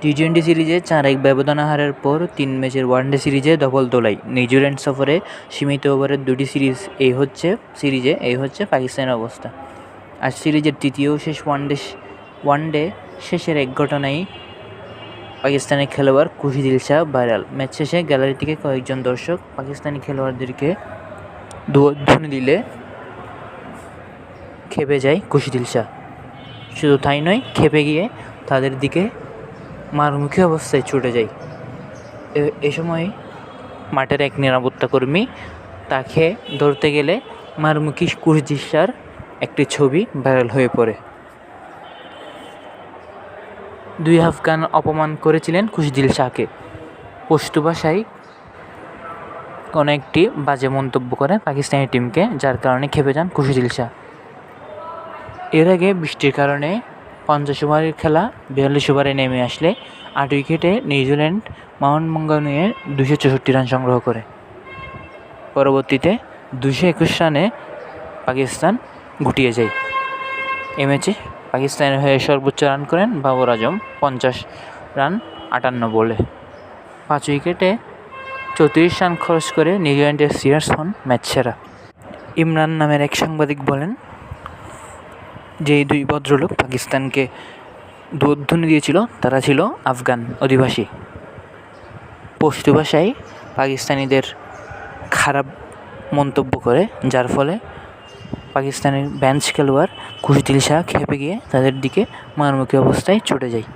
T twenty সিরিজে চার এক ব্যবধানে হারার পর তিন ম্যাচের ওয়ানডে সিরিজে দখল তোলায় নিউজিল্যান্ড সফরে সীমিত ওভারের দুটি সিরিজ এই হচ্ছে, সিরিজে এই হচ্ছে পাকিস্তানের অবস্থা। আর সিরিজের তৃতীয় শেষ ওয়ানডে ওয়ানডে শেষের এক ঘটনায় পাকিস্তানের খেলোয়াড় কুশিদিল শাহ ভাইরাল। ম্যাচ শেষে গ্যালারি থেকে কয়েকজন দর্শক পাকিস্তানি খেলোয়াড়দেরকে ধ্বনি দিলে খেপে যায় কুশিদিল শাহ। শুধু তাই নয়, খেপে গিয়ে তাদের দিকে মারমুখী অবস্থায় ছুটে যায় এ- সময় মাঠের এক নিরাপত্তা কর্মী তাকে ধরতে গেলে মারমুখী শাহর একটি ছবি ভাইরাল হয়ে পড়ে। দুই আফগান অপমান করেছিলেন খুশদিল শাহকে পশতু ভাষায় কোনো একটি বাজে মন্তব্য করে পাকিস্তানি টিমকে, যার কারণে খেপে যান খুশিদিল শাহ এর আগে বৃষ্টির কারণে পঞ্চাশ ওভারের খেলা, বিয়াল্লিশ ওভারে নেমে আসলে আট উইকেটে নিউজিল্যান্ড মাউন্ট মঙ্গানুয়ে দুশো চৌষট্টি রান সংগ্রহ করে। পরবর্তীতে দুশো একুশ রানে পাকিস্তান গুটিয়ে যায়। এ ম্যাচে পাকিস্তানের হয়ে সর্বোচ্চ রান করেন বাবর আজম, পঞ্চাশ রান আটান্ন বলে। পাঁচ উইকেটে চৌত্রিশ রান খরচ করে নিউজিল্যান্ডের সিয়ার্স হন ম্যাচ সেরা ইমরান নামের এক সাংবাদিক বলেন যে এই দুই ভদ্রলোক পাকিস্তানকে দুধ্বনি দিয়েছিল, তারা ছিল আফগান অধিবাসী। পশতু ভাষায় পাকিস্তানিদের খারাপ মন্তব্য করে, যার ফলে পাকিস্তানের বেঞ্চ খেলোয়াড় খুশদিল শাহ খেপে গিয়ে তাদের দিকে মারমুখী অবস্থায় ছুটে যায়।